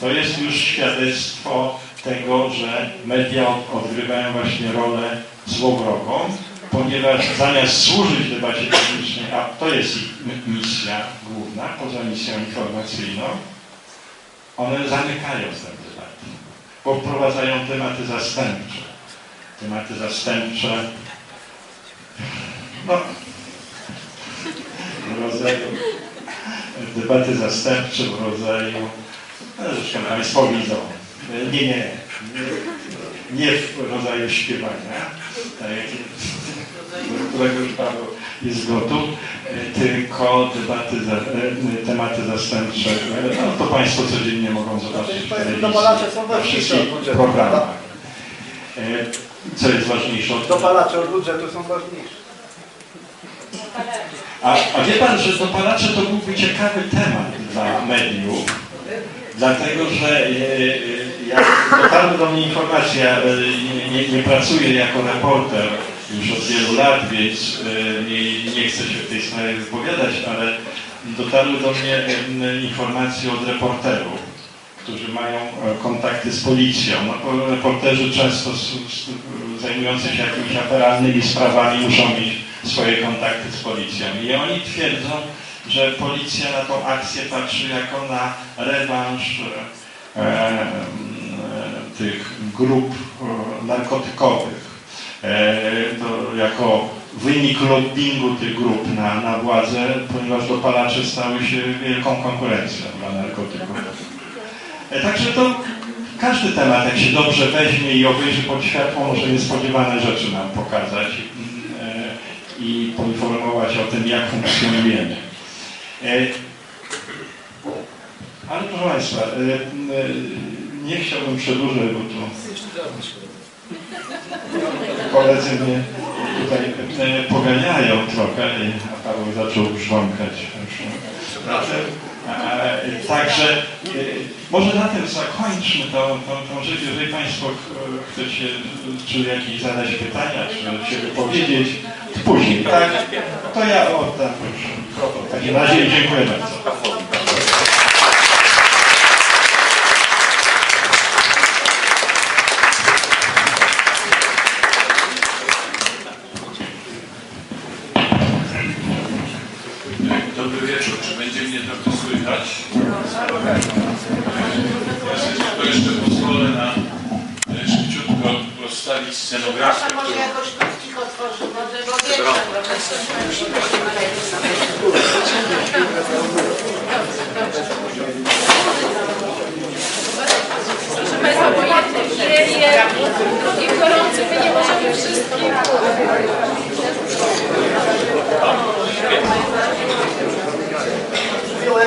To jest już świadectwo tego, że media odgrywają właśnie rolę złowrogą, ponieważ zamiast służyć debacie publicznej, a to jest ich misja główna, poza misją informacyjną, one zamykają tę debatę, bo wprowadzają tematy zastępcze. Tematy zastępcze, no, w rodzaju debaty zastępcze w rodzaju, zresztą Państwo widzą, nie, nie, nie, nie w rodzaju śpiewania, tak którego już Paweł jest gotów, tylko debaty, tematy zastępcze, no to Państwo codziennie mogą zobaczyć w telewizji, programach. E, Co jest ważniejsze Dopalacze od budżetu są ważniejsze. A, a wie pan, że dopalacze to byłby ciekawy temat dla mediów, dlatego że e, e, jak dotarły do mnie informacje, ja e, nie, nie, nie pracuję jako reporter już od wielu lat, więc nie, nie chcę się w tej sprawie wypowiadać, ale dotarły do mnie informacje od reporterów, którzy mają kontakty z policją. No, reporterzy często zajmujący się jakimiś aferalnymi sprawami muszą mieć swoje kontakty z policją. I oni twierdzą, że policja na tą akcję patrzy jako na rewanż e, e, tych grup e, narkotykowych. E, jako wynik lobbingu tych grup na, na władzę, ponieważ dopalacze stały się wielką konkurencją dla narkotyków. E, Także to każdy temat, jak się dobrze weźmie i obejrzy pod światło, może niespodziewane rzeczy nam pokazać e, i poinformować o tym, jak funkcjonujemy. E, Ale proszę Państwa, e, e, nie chciałbym przedłużać, bo tu koledzy mnie tutaj poganiają trochę, a Paweł zaczął brzdąkać. E, Także może na tym zakończmy tą, tą, tą rzecz. Jeżeli Państwo ch- chcecie czy jakieś zadać pytania, czy się wypowiedzieć, później, tak? To ja oddam proszę. Takim razie dziękuję bardzo. Dobry wieczór. Czy będzie mnie trochę słychać? Ja sobie tylko jeszcze pozwolę na e, szybciutko rozstawić scenografię. Proszę może jakoś krótko otworzy bo Proszę Państwa, bo jednym wieje, drugim gorący, my nie możemy wszystkich.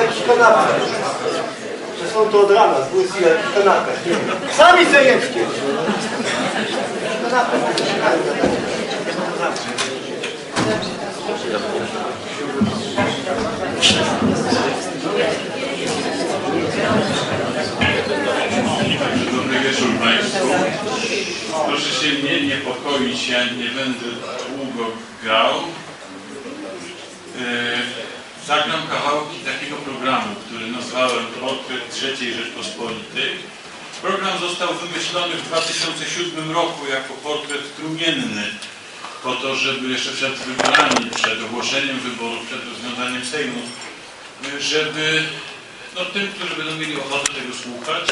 Jakichś kanapach. Że są to od rana, z błyski jakichś kanapach. Sami. Kanapy. Dobry wieczór Państwu. Proszę się nie niepokoić, ja nie będę długo grał. E, Zagram kawałki takiego programu, który nazwałem Portret III Rzeczpospolitej. Program został wymyślony w 2007 roku jako portret trumienny, po to, żeby jeszcze przed wyborami, przed ogłoszeniem wyborów, przed rozwiązaniem Sejmu, żeby no, tym, którzy będą mieli ochotę tego słuchać,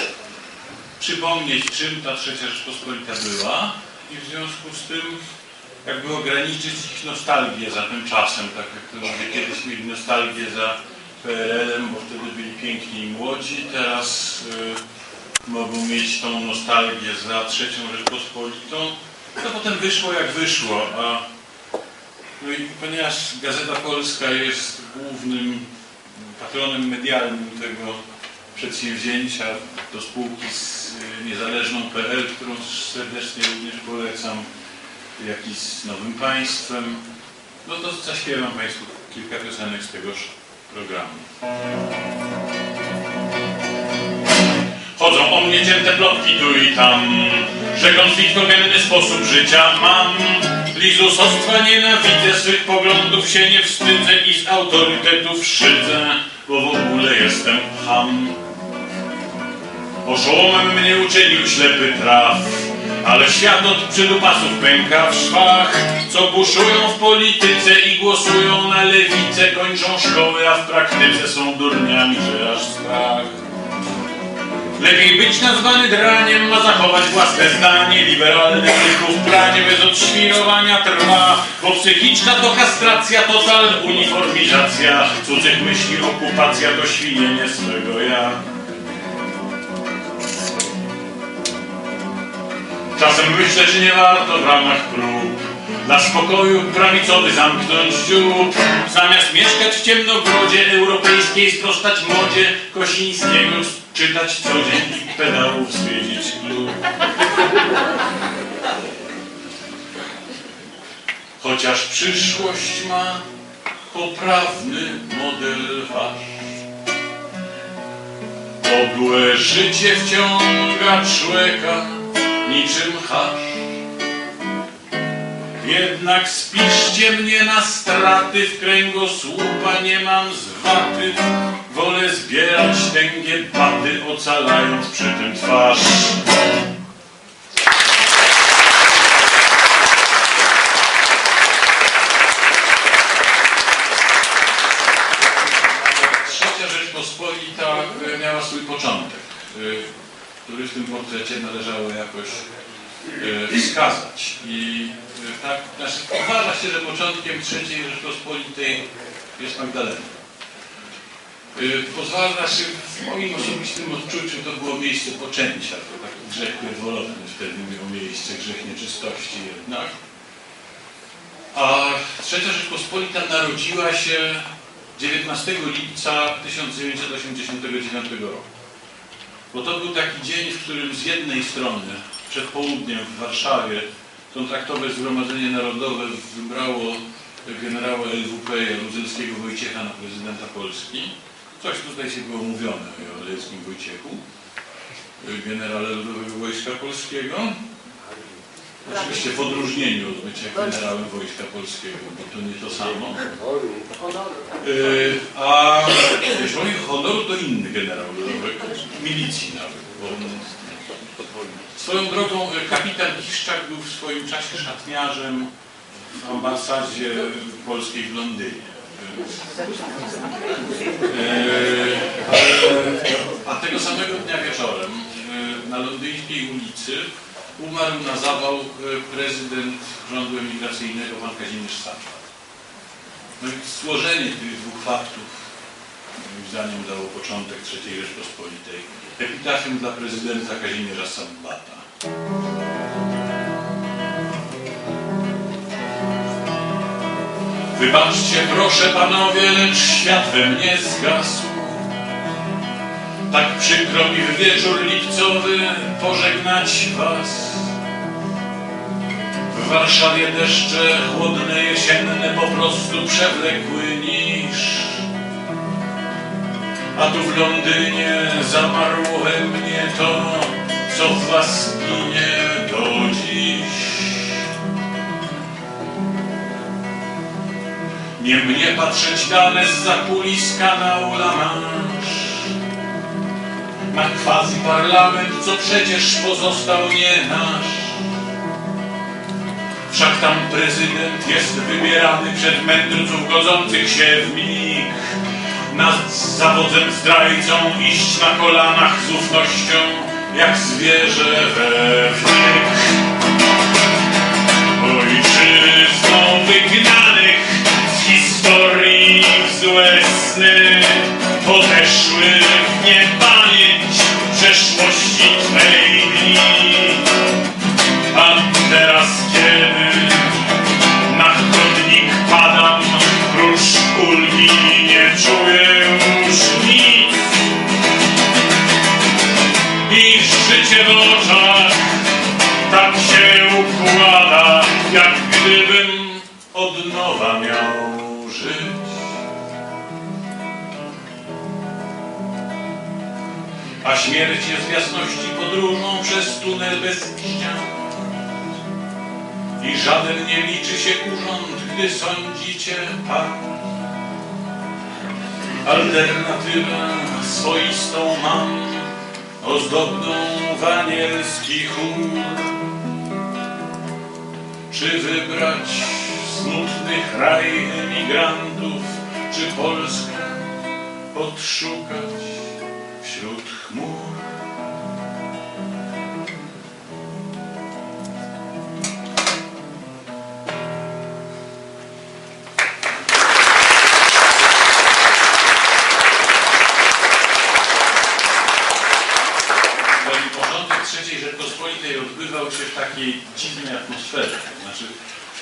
przypomnieć, czym ta trzecia Rzeczpospolita była i w związku z tym jakby ograniczyć ich nostalgię za tym czasem, tak jak to ludzie kiedyś mieli nostalgię za PRL-em, bo wtedy byli piękni i młodzi, teraz y, mogą mieć tą nostalgię za trzecią Rzeczpospolitą. To potem wyszło jak wyszło, a no i ponieważ Gazeta Polska jest głównym patronem medialnym tego przedsięwzięcia do spółki z y, niezależną PL, którą serdecznie również polecam, jak i z Nowym Państwem. No to zaśpiewam Państwu kilka piosenek z tegoż programu. Chodzą o mnie cięte plotki tu i tam, że konfliktogenny sposób życia mam. Lizusostwa nienawidzę, swych poglądów się nie wstydzę i z autorytetów szydzę, bo w ogóle jestem ham. Oszołomem mnie uczynił ślepy traf, ale świat od przydupasów pęka w szwach, co buszują w polityce i głosują na lewicę, kończą szkoły, a w praktyce są durniami, że aż strach. Lepiej być nazwany draniem, a zachować własne zdanie. Liberalny tylko w bez odświrowania trwa. Bo psychiczna to kastracja, total uniformizacja. Cudzych myśli okupacja to świnienie swego ja. Czasem myślę, czy nie warto w ramach prób dla spokoju prawicowy zamknąć dziób. Zamiast mieszkać w ciemnogrodzie europejskiej, sprostać modzie Kosińskiego, czytać co dzień pedałów klub. Chociaż przyszłość ma poprawny model wasz. Obłe życie wciąga człowieka niczym hasz. Jednak spiszcie mnie na straty, w kręgosłupa nie mam zwaty. Wolę zbierać tęgie baty, ocalając przy tym twarz. Trzecia Rzeczpospolita e, miała swój początek, e, który w tym portrecie należało jakoś e, wskazać. I tak, znaczy, uważa się, że początkiem trzeciej Rzeczpospolitej jest Magdalena. E, Pozwala, znaczy, w moim osobistym odczuciu to było miejsce poczęcia, to taki grzech pierwotny wtedy miał miejsce, grzech nieczystości jednak. A trzecia Rzeczpospolita narodziła się 19 lipca 1989 roku. Bo to był taki dzień, w którym z jednej strony przed południem w Warszawie kontraktowe Zgromadzenie Narodowe wybrało generała LWP Jaruzelskiego Wojciecha na prezydenta Polski. Coś tutaj się było mówione o Lejskim Wojciechu, generale Ludowego Wojska Polskiego. Oczywiście w odróżnieniu od bycia generałem Wojska Polskiego, bo to nie to samo. Yy, a jeśli chodzi o honor, to inny generał ludowy, milicji nawet. Bo swoją drogą y, kapitan Kiszczak był w swoim czasie szatniarzem w ambasadzie polskiej w Londynie. Ale- a tego samego dnia wieczorem yy, na londyńskiej ulicy umarł na zawał yy, prezydent rządu emigracyjnego pan Kazimierz Saczak. No i złożenie tych dwóch faktów moim zdaniem dało początek III Rzeczpospolitej. Epitafium dla prezydenta Kazimierza Sabbata. Wybaczcie proszę panowie, lecz świat we mnie zgasł. Tak przykro mi w wieczór lipcowy pożegnać was. W Warszawie deszcze chłodne jesienne po prostu przewlekły niż. A tu w Londynie zamarło we mnie to, co w was ginie Nie mnie patrzeć dane z zakulis kanału La. Na quasi parlament, co przecież pozostał nie nasz. Wszak tam prezydent jest wybierany przed mędrców godzących się w mig. Nad zawodzem zdrajcą iść na kolanach z ufnością, jak zwierzę we wnik. Ojczyzną wygnanych z historii w złe sny podeszłych nie pamięć przeszłości Twej śmierć jest w jasności podróżą przez tunel bez ścian. I żaden nie liczy się urząd, gdy sądzicie Pan. Alternatywę swoistą mam, ozdobną w anielski chór. Czy wybrać smutny kraj emigrantów, czy Polskę odszukać wśród chmur?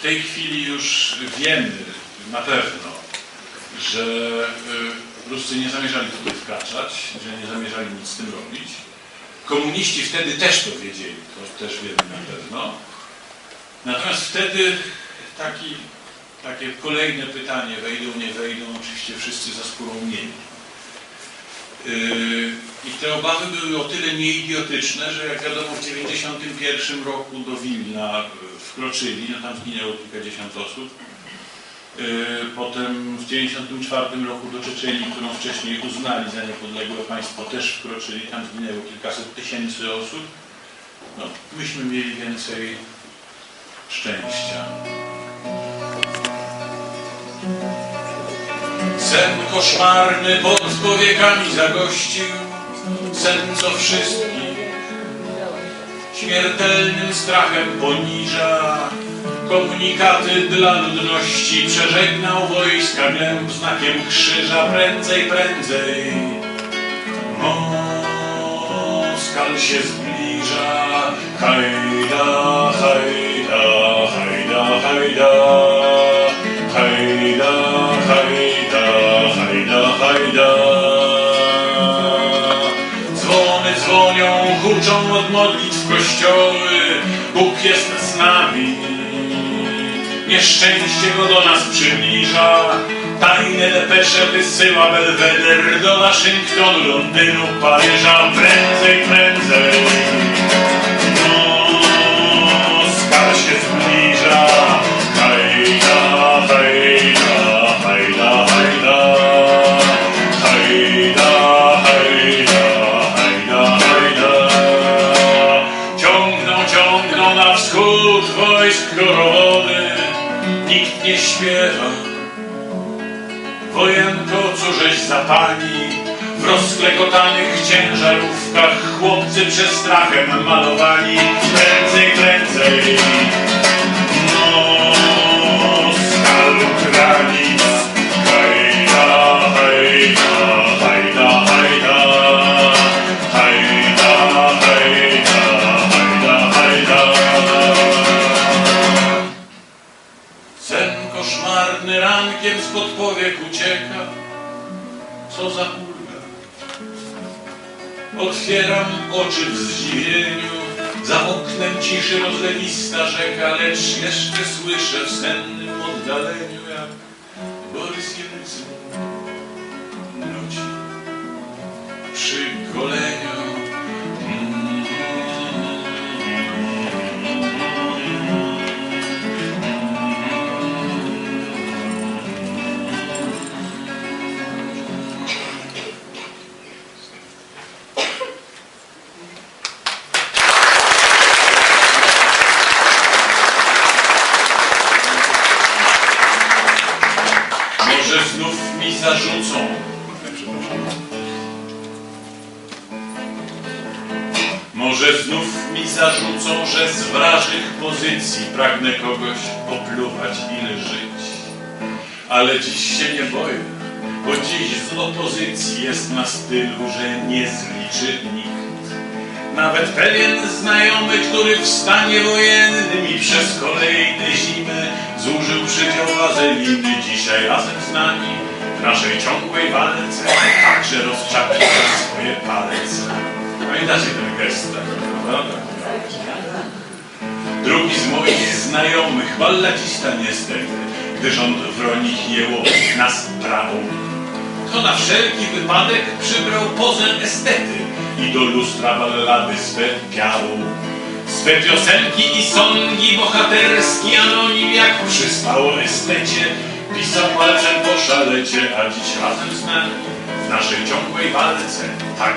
Tej chwili już wiemy na pewno, że y, Ruscy nie zamierzali tutaj wkraczać, że nie zamierzali nic z tym robić. Komuniści wtedy też to wiedzieli, to też wiemy na pewno. Natomiast wtedy taki, takie kolejne pytanie, wejdą, nie wejdą, oczywiście wszyscy za skórą mieli. Yy, I te obawy były o tyle nieidiotyczne, że jak wiadomo w 1991 roku do Wilna wkroczyli, no tam zginęło kilkadziesiąt osób. Yy, Potem w 1994 roku do Czeczenii, którą wcześniej uznali za niepodległe państwo, też wkroczyli, tam zginęło kilkaset tysięcy osób. No, myśmy mieli więcej szczęścia. Koszmarny pod powiekami zagościł, sen co wszystkich śmiertelnym strachem poniża. Komunikaty dla ludności przeżegnał wojska glęb znakiem krzyża prędzej, prędzej. Moskal się zbliża, hajda, hajda, hajda, hajda, Nieszczęście go do nas przybliża, tajne depesze wysyła Belweder do Waszyngtonu, Londynu, Paryża, prędzej, prędzej. Pojęto, co żeś zapali W rozklekotanych ciężarówkach Chłopcy przez strachem malowali. Prędzej, prędzej Sen koszmarny rankiem spod powiek ucieka. Co za ulga. Otwieram oczy w zdziwieniu. Za oknem ciszy rozlewista rzeka, lecz jeszcze słyszę w sennym oddaleniu, jak Borys Jelcyn nuci przy goleniu. Że z wrażych pozycji pragnę kogoś opluwać i żyć. Ale dziś się nie boję, bo dziś z opozycji jest na stylu, że nie zliczy nikt. Nawet pewien znajomy, który w stanie wojennym i przez kolejne zimy zużył przydział wazeliny, dzisiaj razem z nami w naszej ciągłej walce także rozczapia swoje palce. Pamiętacie ten gest taki, prawda? Drugi z moich znajomych, balladzista niestety, gdy rząd Wronich Jełowik nas prawą to na wszelki wypadek przybrał pozę estety i do lustra ballady swe piał. Swe piosenki i songi bohaterski anonim jak przystało estecie pisał palcem po szalecie, a dziś razem z nami w naszej ciągłej walce tak